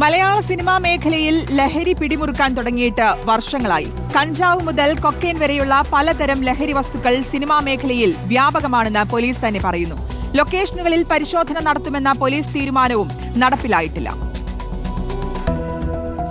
മലയാള cinema മേഖലയിൽ ലഹരി പിടിമുറുക്കാൻ തുടങ്ങിയിട്ട് വർഷങ്ങളായി. കഞ്ചാവ് മുതൽ കൊക്കേൻ വരെയുള്ള പലതരം ലഹരി വസ്തുക്കൾ സിനിമാ മേഖലയിൽ വ്യാപകമാണെന്ന് പോലീസ് തന്നെ പറയുന്നു. ലൊക്കേഷനുകളിൽ പരിശോധന നടത്തുമെന്ന പോലീസ് തീരുമാനവും നടപ്പിലായിട്ടില്ല.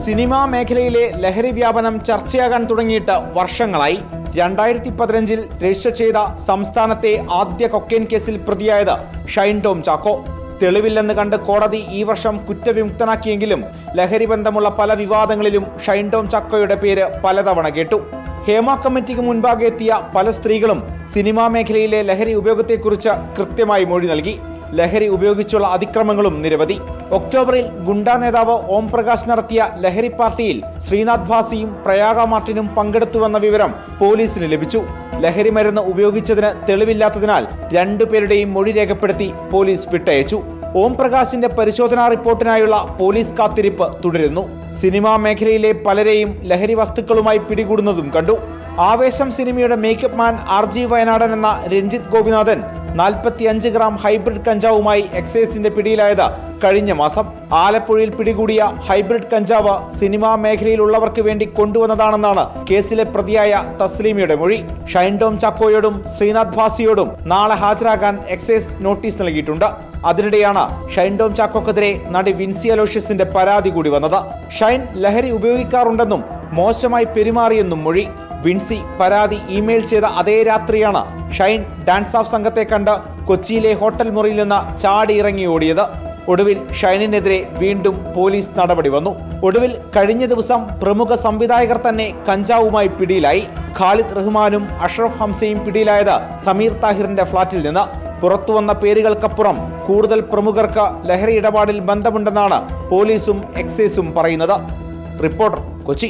സിനിമാ മേഖലയിലെ ലഹരി വ്യാപനം ചർച്ചയാകാൻ തുടങ്ങിയിട്ട് വർഷങ്ങളായി. രണ്ടായിരത്തി പതിനഞ്ചിൽ രജിസ്റ്റർ ചെയ്ത സംസ്ഥാനത്തെ ആദ്യ കൊക്കേൻ കേസിൽ പ്രതിയായത് ഷൈൻ ടോം ചാക്കോ. തെളിവില്ലെന്ന് കണ്ട് കോടതി ഈ വർഷം കുറ്റവിമുക്തനാക്കിയെങ്കിലും ലഹരി ബന്ധമുള്ള പല വിവാദങ്ങളിലും ഷൈൻഡോം ചക്കോയുടെ പേര് പലതവണ കേട്ടു. ഹേമ കമ്മിറ്റിക്ക് മുൻപാകെ എത്തിയ പല സ്ത്രീകളും സിനിമാ മേഖലയിലെ ലഹരി ഉപയോഗത്തെക്കുറിച്ച് കൃത്യമായി മൊഴി നൽകി. ലഹരി ഉപയോഗിച്ചുള്ള അതിക്രമങ്ങളും നിരവധി. ഒക്ടോബറിൽ ഗുണ്ടാ നേതാവ് ഓം പ്രകാശ് നടത്തിയ ലഹരി പാർട്ടിയിൽ ശ്രീനാഥ് ഭാസിയും പ്രയാഗ മാർട്ടിനും പങ്കെടുത്തുവെന്ന വിവരം പോലീസിന് ലഭിച്ചു. ലഹരി മരുന്ന് ഉപയോഗിച്ചതിന് തെളിവില്ലാത്തതിനാൽ രണ്ടുപേരുടെയും മൊഴി രേഖപ്പെടുത്തി പോലീസ് വിട്ടയച്ചു. ഓം പ്രകാശിന്റെ പരിശോധനാ റിപ്പോർട്ടിനായുള്ള പോലീസ് കാത്തിരിപ്പ് തുടരുന്നു. സിനിമാ മേഖലയിലെ പലരെയും ലഹരി വസ്തുക്കളുമായി പിടികൂടുന്നതും കണ്ടു. ആവേശം സിനിമയുടെ മേക്കപ്പ് മാൻ ആർ ജി വയനാടൻ എന്ന രഞ്ജിത്ത് ഗോപിനാഥൻ നാൽപ്പത്തി അഞ്ച് ഗ്രാം ഹൈബ്രിഡ് കഞ്ചാവുമായി എക്സൈസിന്റെ പിടിയിലായത് കഴിഞ്ഞ മാസം. ആലപ്പുഴയിൽ പിടികൂടിയ ഹൈബ്രിഡ് കഞ്ചാവ് സിനിമാ മേഖലയിലുള്ളവർക്ക് വേണ്ടി കൊണ്ടുവന്നതാണെന്നാണ് കേസിലെ പ്രതിയായ തസ്ലീമിയുടെ മൊഴി. ഷൈൻഡോം ചാക്കോയോടും ശ്രീനാഥ് ഭാസിയോടും നാളെ ഹാജരാകാൻ എക്സൈസ് നോട്ടീസ് നൽകിയിട്ടുണ്ട്. അതിനിടെയാണ് ഷൈൻഡോം ചാക്കോക്കെതിരെ നടി വിൻസി അലോഷ്യസിന്റെ പരാതി കൂടി വന്നത്. ഷൈൻ ലഹരി ഉപയോഗിക്കാറുണ്ടെന്നും മോശമായി പെരുമാറിയെന്നും മൊഴി. വിൻസി പരാതി ഇമെയിൽ ചെയ്ത അതേ രാത്രിയാണ് ഷൈൻ ഡാൻസ് ഓഫ് സംഘത്തെ കണ്ട് കൊച്ചിയിലെ ഹോട്ടൽ മുറിയിൽ നിന്ന് ചാടി ഇറങ്ങി ഓടിയത്. ഒടുവിൽ ഷൈനിനെതിരെ വീണ്ടും പോലീസ് നടപടി വന്നു. ഒടുവിൽ കഴിഞ്ഞ ദിവസം പ്രമുഖ സംവിധായകർ തന്നെ കഞ്ചാവുമായി പിടിയിലായി. ഖാലിദ് റഹ്മാനും അഷ്റഫ് ഹംസയും പിടിയിലായത് സമീർ താഹിറിന്റെ ഫ്ളാറ്റിൽ നിന്ന്. പുറത്തുവന്ന പേരുകൾക്കപ്പുറം കൂടുതൽ പ്രമുഖർക്ക് ലഹരി ഇടപാടിൽ ബന്ധമുണ്ടെന്നാണ് പോലീസും എക്സൈസും പറയുന്നത്. റിപ്പോർട്ടർ കൊച്ചി.